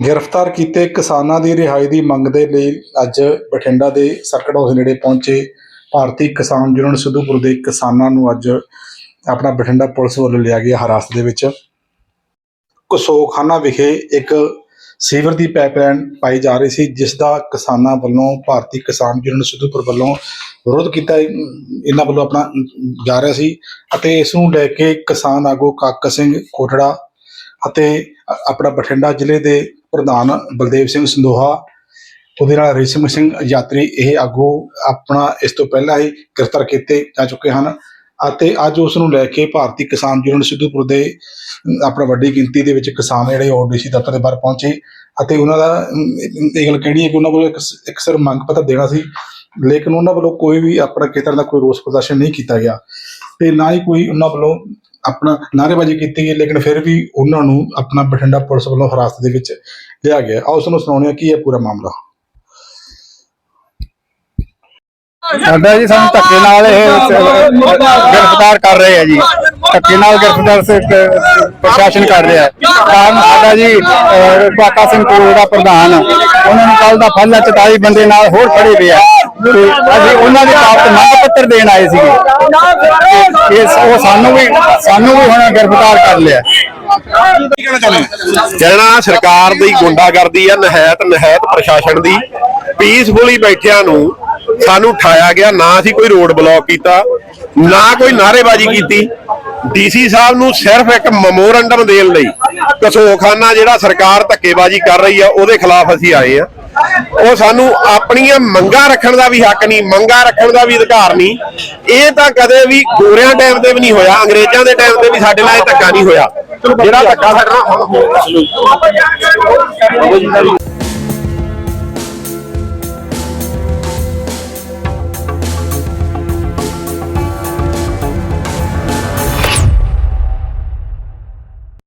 ਗ੍ਰਿਫਤਾਰ ਕੀਤੇ ਕਿਸਾਨਾਂ ਦੀ ਰਿਹਾਈ ਦੀ ਮੰਗ ਦੇ ਲਈ ਅੱਜ ਬਠਿੰਡਾ ਦੇ ਸਰਕਟ ਹਾਊਸ ਨੇੜੇ ਪਹੁੰਚੇ ਭਾਰਤੀ ਕਿਸਾਨ ਯੂਨੀਅਨ ਸਿੱਧੂਪੁਰ ਦੇ ਕਿਸਾਨਾਂ ਨੂੰ ਅੱਜ ਆਪਣਾ ਬਠਿੰਡਾ ਪੁਲਿਸ ਵੱਲੋਂ ਲਿਆ ਗਿਆ ਹਿਰਾਸਤ ਦੇ ਵਿੱਚ। ਕਸੋਖਾਨਾ ਵਿਖੇ ਇੱਕ ਸੀਵਰ ਦੀ ਪਾਈਪਲਾਈਨ ਪਾਈ ਜਾ ਰਹੀ ਸੀ, ਜਿਸ ਦਾ ਕਿਸਾਨਾਂ ਵੱਲੋਂ ਭਾਰਤੀ ਕਿਸਾਨ ਯੂਨੀਅਨ ਸਿੱਧੂਪੁਰ ਵੱਲੋਂ ਵਿਰੋਧ ਕੀਤਾ, ਇਹਨਾਂ ਵੱਲੋਂ ਆਪਣਾ ਜਾ ਰਿਹਾ ਸੀ ਅਤੇ ਇਸ ਨੂੰ ਲੈ ਕੇ ਕਿਸਾਨ ਆਗੂ ਕਾਕਾ ਸਿੰਘ ਕੋਟੜਾ ਅਤੇ ਆਪਣਾ ਬਠਿੰਡਾ ਜ਼ਿਲ੍ਹੇ ਦੇ ਪ੍ਰਧਾਨ ਬਲਦੇਵ ਸਿੰਘ ਸੰਦੋਹਾ, ਉਹਦੇ ਨਾਲ ਰੇਸ਼ਮ ਸਿੰਘ ਯਾਤਰੀ, ਇਹ ਆਗੂ ਆਪਣਾ ਇਸ ਤੋਂ ਪਹਿਲਾਂ ਹੀ ਗ੍ਰਿਫਤਾਰ ਕੀਤੇ ਜਾ ਚੁੱਕੇ ਹਨ ਅਤੇ ਅੱਜ ਉਸ ਨੂੰ ਲੈ ਕੇ ਭਾਰਤੀ ਕਿਸਾਨ ਯੂਨੀਅਨ ਸਿੱਧੂਪੁਰ ਦੇ ਆਪਣਾ ਵੱਡੀ ਗਿਣਤੀ ਦੇ ਵਿੱਚ ਕਿਸਾਨ ਜਿਹੜੇ ਓਡੀਸੀ ਦਫ਼ਤਰ ਦੇ ਬਾਹਰ ਪਹੁੰਚੇ ਅਤੇ ਉਹਨਾਂ ਦਾ ਇਹ ਗੱਲ ਕਹਿਣੀ ਹੈ ਕਿ ਉਹਨਾਂ ਕੋਲ ਇੱਕ ਸਿਰ ਮੰਗ ਪੱਤਰ ਦੇਣਾ ਸੀ, ਲੇਕਿਨ ਉਹਨਾਂ ਵੱਲੋਂ ਕੋਈ ਵੀ ਆਪਣਾ ਕਿਸੇ ਤਰ੍ਹਾਂ ਦਾ ਕੋਈ ਰੋਸ ਪ੍ਰਦਰਸ਼ਨ ਨਹੀਂ ਕੀਤਾ ਗਿਆ ਤੇ ਨਾ ਹੀ ਕੋਈ ਉਹਨਾਂ ਵੱਲੋਂ ਆਪਣਾ ਨਾਅਰੇਬਾਜ਼ੀ ਕੀਤੀ ਗਈ ਲੇਕਿਨ ਫਿਰ ਵੀ ਉਹਨਾਂ ਨੂੰ ਆਪਣਾ ਬਠਿੰਡਾ ਪੁਲਿਸ ਵੱਲੋਂ ਹਿਰਾਸਤ ਦੇ ਵਿੱਚ ਲਿਆ ਗਿਆ। ਆਓ ਉਸ ਨੂੰ ਸੁਣਾਉਂਦੇ ਹਾਂ ਕੀ ਹੈ ਪੂਰਾ ਮਾਮਲਾ। ਸਾਡਾ ਜੀ ਸਾਨੂੰ ਧੱਕੇ ਨਾਲ ਇਹ ਗ੍ਰਿਫਤਾਰ ਕਰ ਰਹੇ ਆ ਜੀ। ਧੱਕੇ ਨਾਲ ਗ੍ਰਿਫਤਾਰ ਸ- ਪ੍ਰਸ਼ਾਸਨ ਕਰ ਰਿਹਾ ਹੈ। ਕਾਰਨ ਸਾਡਾ ਜੀ ਕਾਕਾ ਸਿੰਘ ਕੋਲ ਦਾ ਪ੍ਰਧਾਨ ਉਹਨਾਂ ਨੂੰ ਕੱਲ ਦਾ ਫੱਲਾ 44 ਬੰਦੇ ਨਾਲ ਹੋਰ ਖੜੇ ਪਏ ਆ। ਤੇ ਅਸੀਂ ਉਹਨਾਂ ਦੇ ਬਾਬਤ ਮੰਗ ਪੱਤਰ ਦੇਣ ਆਏ ਸੀਗੇ। ਤੇ ਉਹ ਸਾਨੂੰ ਵੀ ਸਾਨੂੰ ਵੀ ਹੁਣ ਗ੍ਰਿਫਤਾਰ ਕਰ ਲਿਆ। ਕਹਿਣਾ ਸਰਕਾਰ ਦੀ ਗੁੰਡਾਗਰਦੀ ਹੈ ਨਹਿਤ ਨਹਿਤ ਪ੍ਰਸ਼ਾਸਨ ਦੀ ਪੀਸਫੁਲੀ ਬੈਠਿਆਂ ਨੂੰ ਸਾਨੂੰ ਠਾਇਆ ਗਿਆ, ਨਾ ਅਸੀਂ ਕੋਈ ਰੋਡ ਬਲੌਕ ਕੀਤਾ, ਨਾ ਕੋਈ ਨਾਅਰੇਬਾਜ਼ੀ ਕੀਤੀ। ਡੀਸੀ ਸਾਹਿਬ ਨੂੰ ਸਿਰਫ ਇੱਕ ਮੈਮੋਰੰਡਮ ਦੇਣ ਲਈ ਕਸੋਖਾਨਾ ਜਿਹੜਾ ਸਰਕਾਰ ਧੱਕੇਬਾਜ਼ੀ ਕਰ ਰਹੀ ਆ, ਉਹਦੇ ਖਿਲਾਫ ਅਸੀਂ ਆਏ ਆ। ਉਹ ਸਾਨੂੰ ਆਪਣੀਆਂ ਮੰਗਾਂ ਰੱਖਣ ਦਾ ਵੀ ਹੱਕ ਨਹੀਂ, ਮੰਗਾਂ ਰੱਖਣ ਦਾ ਵੀ ਅਧਿਕਾਰ ਨਹੀਂ। ਇਹ ਤਾਂ ਕਦੇ ਵੀ ਗੋਰਿਆਂ ਟਾਈਮ ਤੇ ਵੀ ਨਹੀਂ ਹੋਇਆ, ਅੰਗਰੇਜ਼ਾਂ ਦੇ ਟਾਈਮ ਤੇ ਵੀ ਸਾਡੇ ਨਾਲ ਇਹ ਧੱਕਾ ਨਹੀਂ ਹੋਇਆ। ਜਿਹੜਾ ਧੱਕਾ ਸਾਡੇ ਨਾਲ ਹੁਣ